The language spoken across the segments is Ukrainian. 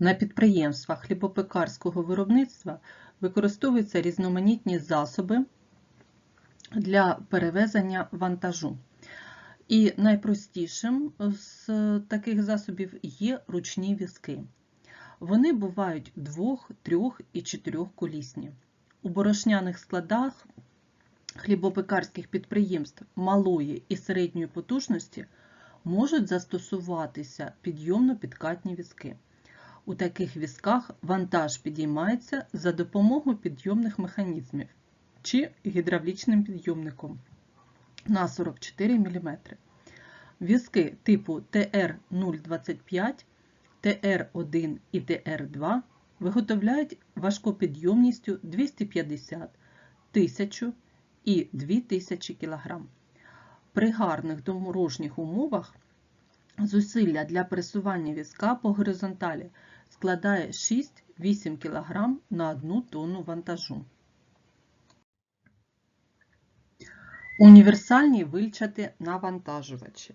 На підприємствах хлібопекарського виробництва використовуються різноманітні засоби для перевезення вантажу. І найпростішим з таких засобів є ручні візки. Вони бувають двох, трьох і чотирьохколісні. У борошняних складах хлібопекарських підприємств малої і середньої потужності можуть застосуватися підйомно-підкатні візки. У таких візках вантаж підіймається за допомогою підйомних механізмів чи гідравлічним підйомником на 44 мм. Візки типу ТР-025, ТР-1 і ТР-2 виготовляють важкопідйомністю 250, 1000 і 2000 кг. При гарних дорожніх умовах зусилля для пересування візка по горизонталі складає 6-8 кг на 1 тонну вантажу. Універсальні вильчати навантажувачі.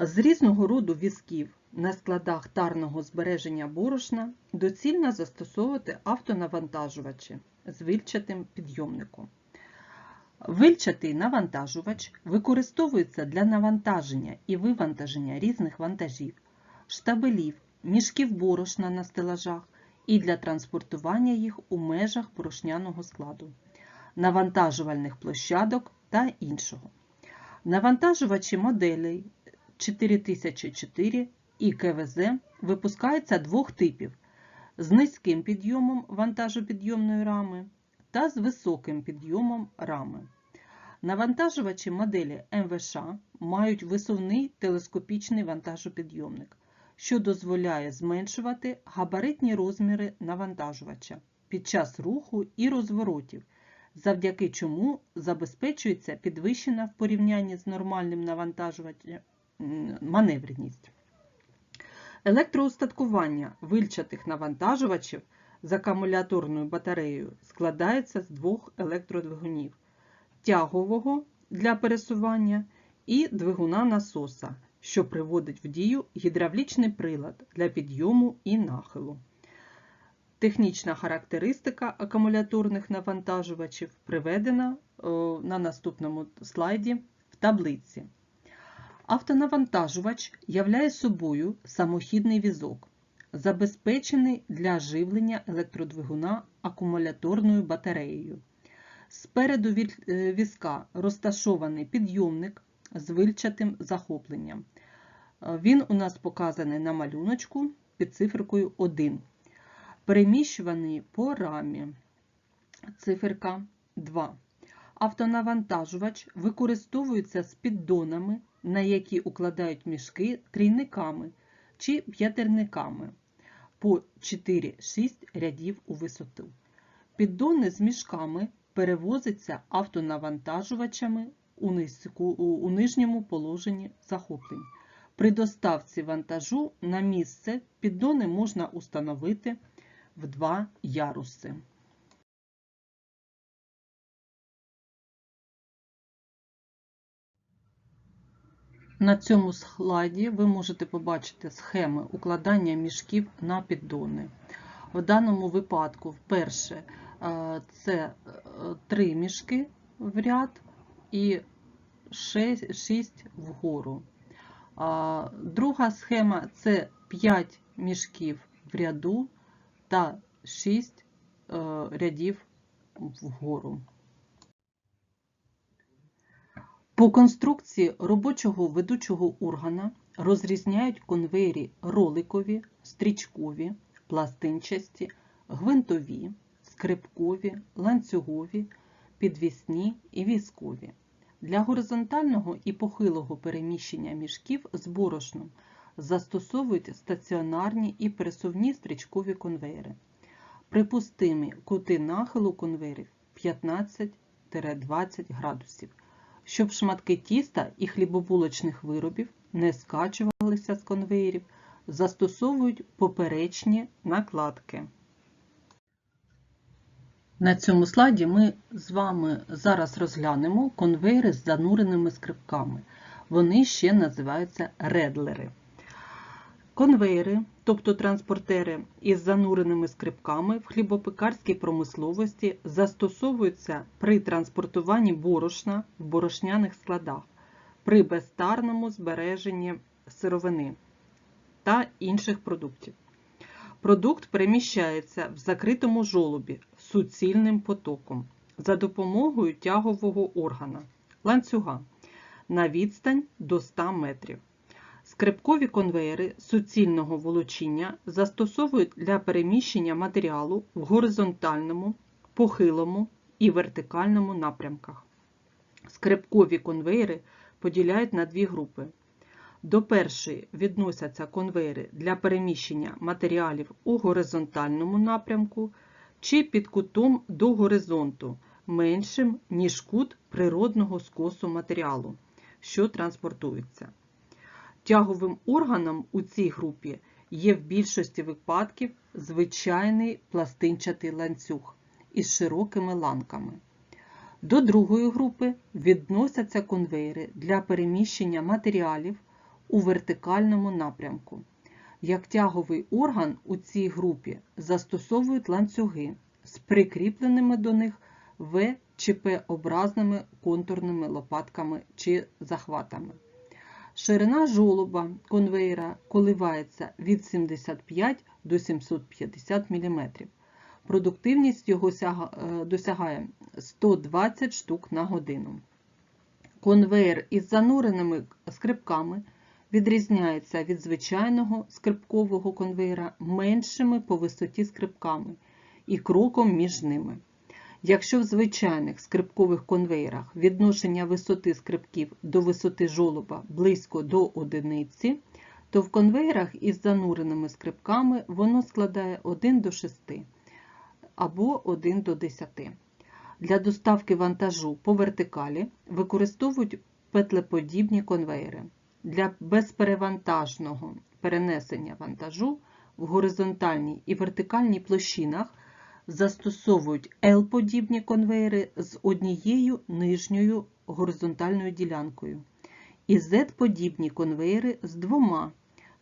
З різного роду візків на складах тарного збереження борошна доцільно застосовувати автонавантажувачі з вильчатим підйомником. Вильчатий навантажувач використовується для навантаження і вивантаження різних вантажів, штабелів, мішків борошна на стелажах і для транспортування їх у межах борошняного складу, навантажувальних площадок та іншого. Навантажувачі моделей 4004 і КВЗ випускаються двох типів з низьким підйомом вантажопідйомної рами та з високим підйомом рами. Навантажувачі моделі МВШ мають висувний телескопічний вантажопідйомник, що дозволяє зменшувати габаритні розміри навантажувача під час руху і розворотів, завдяки чому забезпечується підвищена в порівнянні з нормальним навантажувачем маневреність. Електроустаткування вильчатих навантажувачів з акумуляторною батареєю складається з двох електродвигунів тягового для пересування і двигуна насоса, що приводить в дію гідравлічний прилад для підйому і нахилу. Технічна характеристика акумуляторних навантажувачів приведена на наступному слайді в таблиці. Автонавантажувач являє собою самохідний візок, забезпечений для живлення електродвигуна акумуляторною батареєю. Спереду від візка розташований підйомник з вильчатим захопленням. Він у нас показаний на малюночку під циферкою 1. Переміщуваний по рамі. Циферка 2. Автонавантажувач використовується з піддонами, на які укладають мішки трійниками чи п'ятерниками по 4-6 рядів у висоту. Піддони з мішками перевозиться автонавантажувачами у, низьку, у нижньому положенні захоплень. При доставці вантажу на місце піддони можна установити в два яруси. На цьому слайді ви можете побачити схеми укладання мішків на піддони. В даному випадку, вперше, це три мішки в ряд і 6 вгору. Друга схема це 5 мішків в ряду та 6 рядів вгору. По конструкції робочого ведучого органа розрізняють конвейері роликові, стрічкові, пластинчасті, гвинтові, скрипкові, ланцюгові, підвісні і візкові. Для горизонтального і похилого переміщення мішків з борошном застосовують стаціонарні і пересувні стрічкові конвейери. Припустимі кути нахилу конвейерів 15-20 градусів щоб шматки тіста і хлібобулочних виробів не скачувалися з конвеєрів, застосовують поперечні накладки. На цьому слайді ми з вами зараз розглянемо конвейери з зануреними скрипками. Вони ще називаються редлери. Конвейери тобто транспортери із зануреними скрипками в хлібопекарській промисловості застосовуються при транспортуванні борошна в борошняних складах, при безстарному збереженні сировини та інших продуктів. Продукт переміщається в закритому жолобі суцільним потоком за допомогою тягового органа ланцюга на відстань до 100 метрів. Скрипкові конвеєри суцільного волочіння застосовують для переміщення матеріалу в горизонтальному, похилому і вертикальному напрямках. Скрипкові конвеєри поділяють на дві групи. До першої відносяться конвейери для переміщення матеріалів у горизонтальному напрямку чи під кутом до горизонту, меншим, ніж кут природного скосу матеріалу, що транспортується. Тяговим органом у цій групі є в більшості випадків звичайний пластинчатий ланцюг із широкими ланками. До другої групи відносяться конвейери для переміщення матеріалів у вертикальному напрямку. Як тяговий орган у цій групі застосовують ланцюги з прикріпленими до них В чи П-образними контурними лопатками чи захватами. Ширина жолоба конвейера коливається від 75 до 750 мм. Продуктивність його досягає 120 штук на годину. Конвейер із зануреними скрипками відрізняється від звичайного скрипкового конвейера меншими по висоті скрипками і кроком між ними. Якщо в звичайних скрипкових конвейерах відношення висоти скрипків до висоти жолоба близько до одиниці, то в конвейерах із зануреними скрипками воно складає 1 до 6 або 1 до 10. Для доставки вантажу по вертикалі використовують петлеподібні конвейери. Для безперевантажного перенесення вантажу в горизонтальній і вертикальній площинах застосовують L-подібні конвейери з однією нижньою горизонтальною ділянкою і Z-подібні конвейери з двома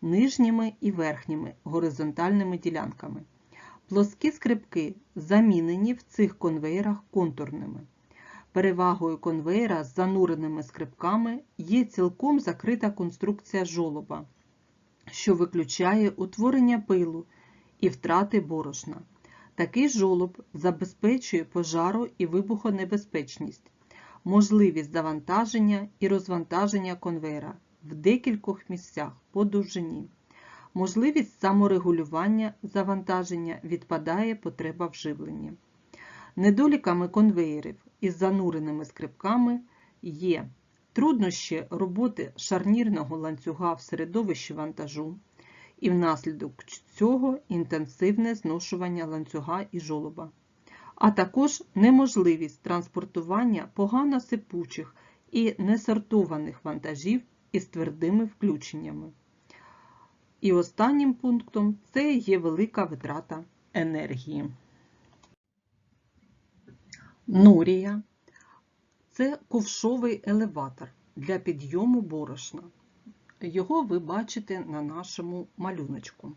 нижніми і верхніми горизонтальними ділянками. Плоскі скрипки замінені в цих конвейерах контурними. Перевагою конвейера з зануреними скрипками є цілком закрита конструкція жолоба, що виключає утворення пилу і втрати борошна. Такий жолоб забезпечує пожару і вибухонебезпечність, можливість завантаження і розвантаження конвейера в декількох місцях по довжині. Можливість саморегулювання завантаження відпадає потреба в живленні. Недоліками конвеєрів із зануреними скрипками є труднощі роботи шарнірного ланцюга в середовищі вантажу, і внаслідок цього інтенсивне зношування ланцюга і жолоба, а також неможливість транспортування погано сипучих і несортованих вантажів із твердими включеннями. І останнім пунктом це є велика витрата енергії. Нурія це ковшовий елеватор для підйому борошна. Його ви бачите на нашому малюночку.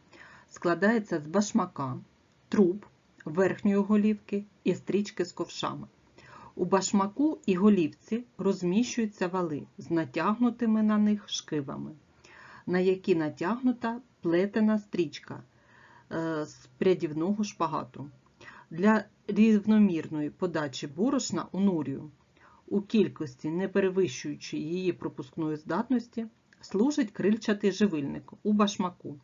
Складається з башмака, труб, верхньої голівки і стрічки з ковшами. У башмаку і голівці розміщуються вали з натягнутими на них шкивами, на які натягнута плетена стрічка е, з прядівного шпагату. Для рівномірної подачі борошна у нурію у кількості, не перевищуючи її пропускної здатності, служить крильчатий живильник у башмаку,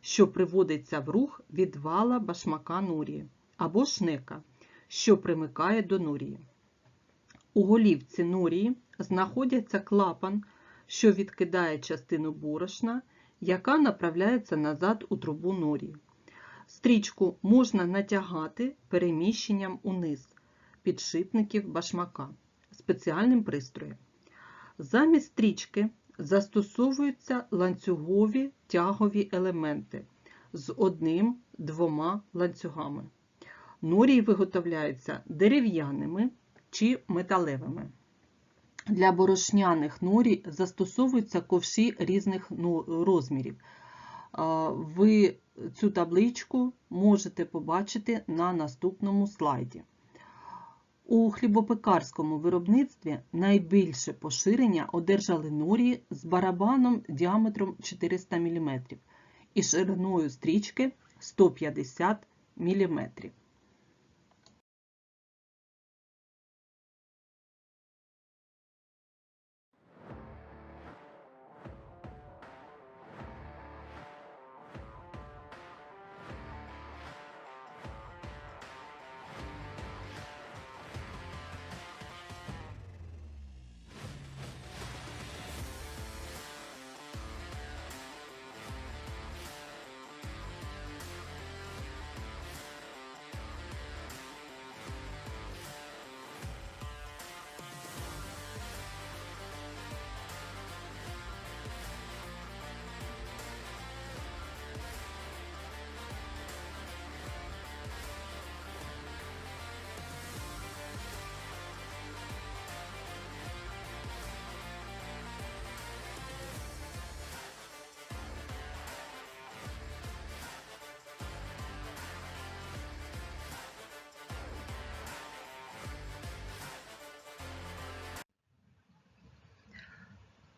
що приводиться в рух від вала башмака нурії або шнека, що примикає до нурії. У голівці нурії знаходиться клапан, що відкидає частину борошна, яка направляється назад у трубу нурії. Стрічку можна натягати переміщенням униз підшипників башмака спеціальним пристроєм. Замість стрічки застосовуються ланцюгові тягові елементи з одним-двома ланцюгами. Норії виготовляються дерев'яними чи металевими. Для борошняних норій застосовуються ковші різних розмірів. Ви цю табличку можете побачити на наступному слайді. У хлібопекарському виробництві найбільше поширення одержали норії з барабаном діаметром 400 мм і шириною стрічки 150 мм.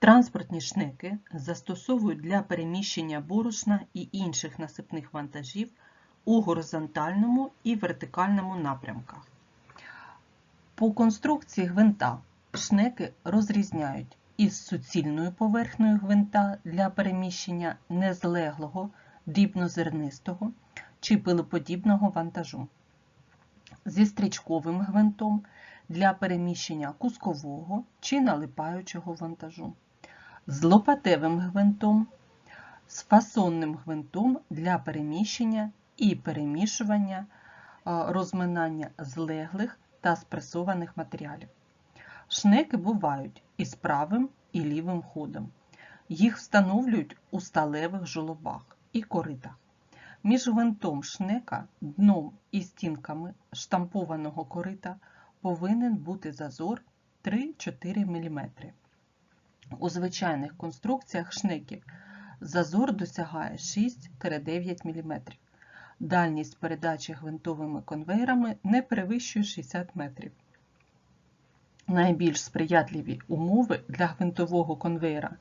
Транспортні шнеки застосовують для переміщення борошна і інших насипних вантажів у горизонтальному і вертикальному напрямках. По конструкції гвинта шнеки розрізняють із суцільною поверхнею гвинта для переміщення незлеглого, дрібнозернистого чи пилоподібного вантажу, зі стрічковим гвинтом для переміщення кускового чи налипаючого вантажу з лопатевим гвинтом, з фасонним гвинтом для переміщення і перемішування розминання злеглих та спресованих матеріалів. Шнеки бувають із правим і лівим ходом. Їх встановлюють у сталевих жолобах і коритах. Між гвинтом шнека, дном і стінками штампованого корита повинен бути зазор 3-4 мм. У звичайних конструкціях шнеків зазор досягає 6-9 мм. Дальність передачі гвинтовими конвейерами не перевищує 60 метрів. Найбільш сприятливі умови для гвинтового конвейера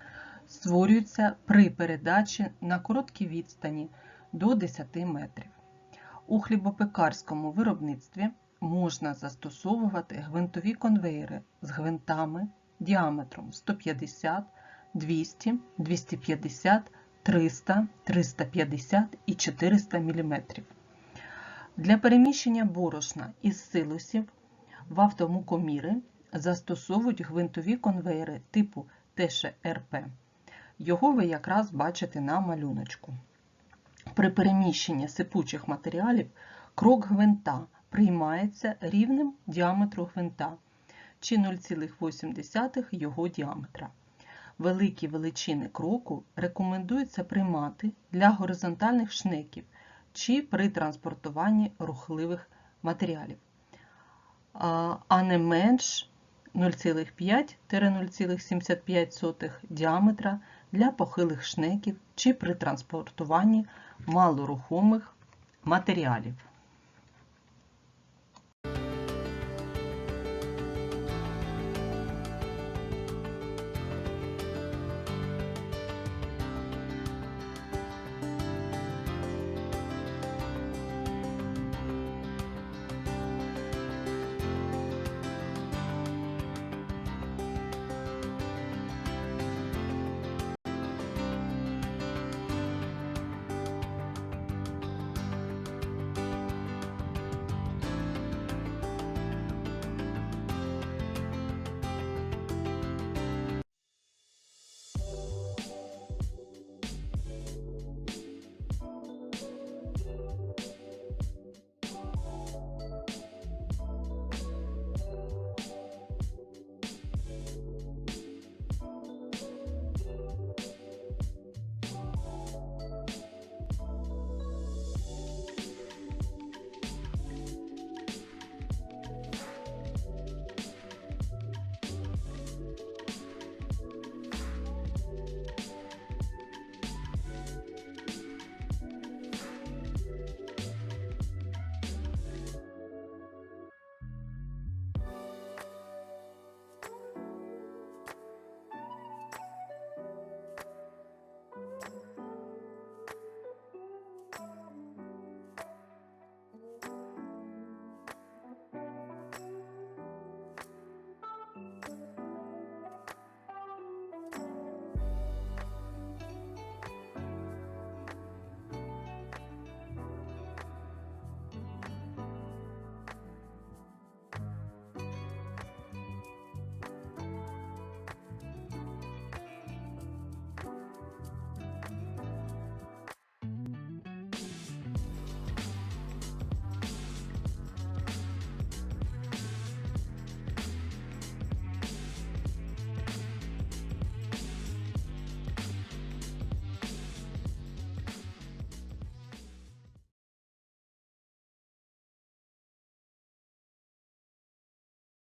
створюються при передачі на короткій відстані до 10 метрів. У хлібопекарському виробництві можна застосовувати гвинтові конвейери з гвинтами діаметром 150, 200, 250, 300, 350 і 400 мм. Для переміщення борошна із силосів в автомукоміри застосовують гвинтові конвейери типу ТШРП. Його ви якраз бачите на малюночку. При переміщенні сипучих матеріалів крок гвинта приймається рівнем діаметру гвинта чи 0,8 його діаметра. Великі величини кроку рекомендується приймати для горизонтальних шнеків чи при транспортуванні рухливих матеріалів, а не менш 0,5-0,75 діаметра для похилих шнеків чи при транспортуванні малорухомих матеріалів.